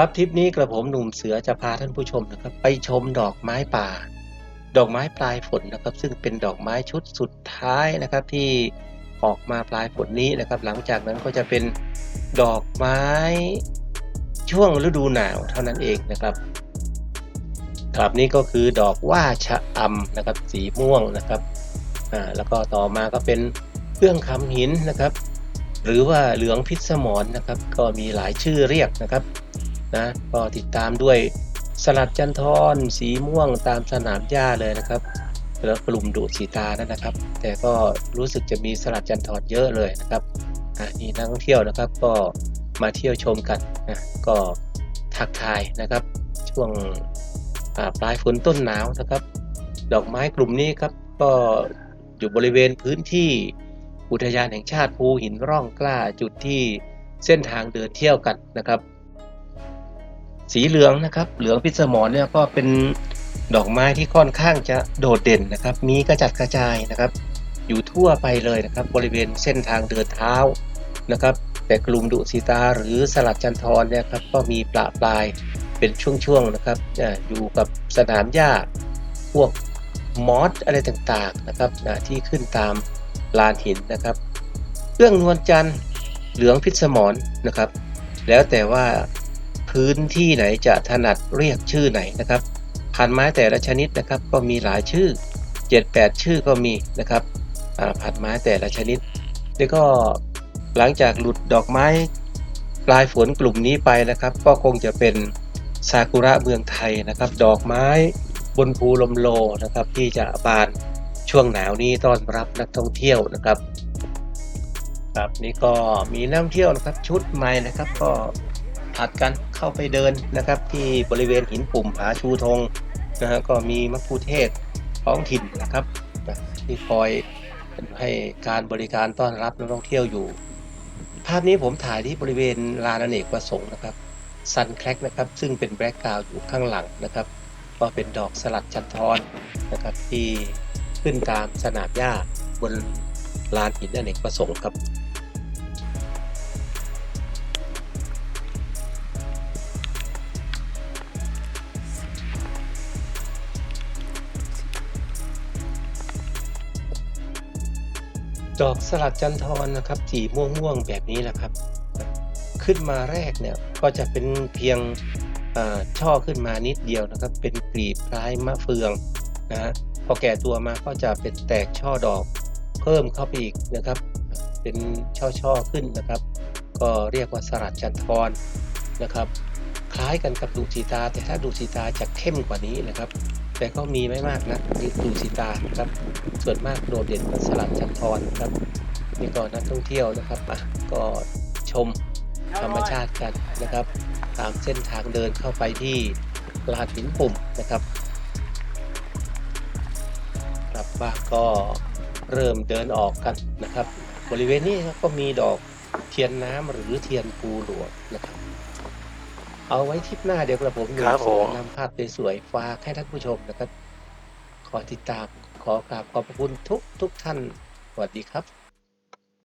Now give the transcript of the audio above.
ครับทริปนี้กระผมหนุ่มเสือจะพาท่านผู้ชมนะครับ ไปชมดอกไม้ป่า ดอกไม้ปลายฝนนะครับ ซึ่งเป็นดอกไม้ชุดสุดท้ายนะครับ ที่ออกมาปลายฝนนี้นะครับ หลังจากนั้นก็จะเป็นดอกไม้ช่วงฤดูหนาวเท่านั้นเองนะครับ ครับนี่ก็คือดอกว่าชะอำนะครับ สีม่วงนะครับอ่าแล้วก็ต่อมาก็เป็นเรื่องคำหินนะครับ หรือว่าเหลืองพิษสมรนะครับ ก็มีหลายชื่อเรียกนะครับ นะก็ติดตามด้วยสลัดจันทรสีม่วงตามสนามหญ้าเลยนะครับแล้วกลุ่มดุสีตานั่นนะครับ แต่ก็รู้สึกจะมีสลัดจันทรเยอะเลยนะครับอ่านี่นักท่องเที่ยวนะครับก็มาเที่ยวชมกันนะก็ทักทายนะครับ ช่วงปลายฝนต้นหนาวนะครับ ดอกไม้กลุ่มนี้ครับก็อยู่บริเวณพื้นที่อุทยานแห่งชาติภูหินร่องกล้าจุดที่เส้นทางเดินเที่ยวกันนะครับ สีเหลืองนะครับเหลืองพิศมรเนี่ยก็เป็นดอกไม้ที่ค่อนข้างจะโดดเด่นนะครับ มีกระจัดกระจายนะครับ อยู่ทั่วไปเลยนะครับ บริเวณเส้นทางเดินเท้านะครับ แต่กลุ่มดุสีตาหรือสลัดจันทรเนี่ยครับก็มีปลาปลายเป็นช่วงๆนะครับอยู่กับสนามหญ้าพวกมอสอะไรต่างๆนะครับที่ขึ้นตามลานหินนะครับเรื่องนวลจันทร์เหลืองพิษสมรนะครับ แล้วแต่ว่า พื้นที่ไหนจะถนัดเรียกชื่อไหนนะครับพันไม้แต่ละชนิดนะครับ ก็มีหลายชื่อ 7-8 ชื่อก็มีนะครับพันไม้แต่ละชนิด แล้วก็หลังจากหลุดดอกไม้ปลายฝนกลุ่มนี้ไปนะครับ ก็คงจะเป็นซากุระเมืองไทยนะครับ ดอกไม้บนภูลมโลนะครับ ที่จะบานช่วงหนาวนี้ต้อนรับนักท่องเที่ยวนะครับ ครับนี่ก็มีนักท่องเที่ยวนะครับชุดใหม่นะครับ ก็ ผัดกันเข้าไปเดินนะครับ ที่บริเวณหินปุ่มผาชูธงนะฮะก็มีมัคคุเทศท้องถิ่นนะครับที่คอยให้การบริการต้อนรับนักท่องเที่ยวอยู่ ภาพนี้ผมถ่ายที่บริเวณลานอเนกประสงค์นะครับซันแคลกนะครับซึ่งเป็นแบล็กกราวด์อยู่ข้างหลังนะครับก็เป็นดอกสลัดจันทรนะครับที่ขึ้นตามสนามหญ้าบนลานหินอเนกประสงค์ครับ ดอกสลัดจันทรนะครับสีม่วงๆแบบนี้แหละครับ ขึ้นมาแรกเนี่ยก็จะเป็นเพียงอาช่อขึ้นมานิดเดียวนะครับ เป็นกลีบคล้ายมะเฟืองนะฮะพอแก่ตัวมาก็จะเป็นแตกช่อดอกเพิ่มเข้าไปอีกนะครับ เป็นช่อๆขึ้นนะครับ ก็เรียกว่าสลัดจันทรนะครับ คล้ายกันกับดูสีตา แต่ถ้าดูสีตาจะเข้มกว่านี้นะครับ แต่ก็มีไม่มากนะดูสีตาครับ ส่วนมากโดดเด่นกับสลัดจันทรครับนี่ก็นักท่องเที่ยวนะครับอะก็ชมธรรมชาติกันนะครับ ตามเส้นทางเดินเข้าไปที่ลานหินปุ่มนะครับครับบ้าก็เริ่มเดินออกกันนะครับ บริเวณนี้ก็มีดอกเทียนน้ำหรือเทียนภูหลวงนะครับ เอาไว้ทริปหน้าเดี๋ยวกระผมอยู่ครับผม นำภาพสวยๆฝากให้ท่านผู้ชมนะครับ ขอติดตามขอกราบขอบพระคุณทุกทุกท่าน สวัสดีครับ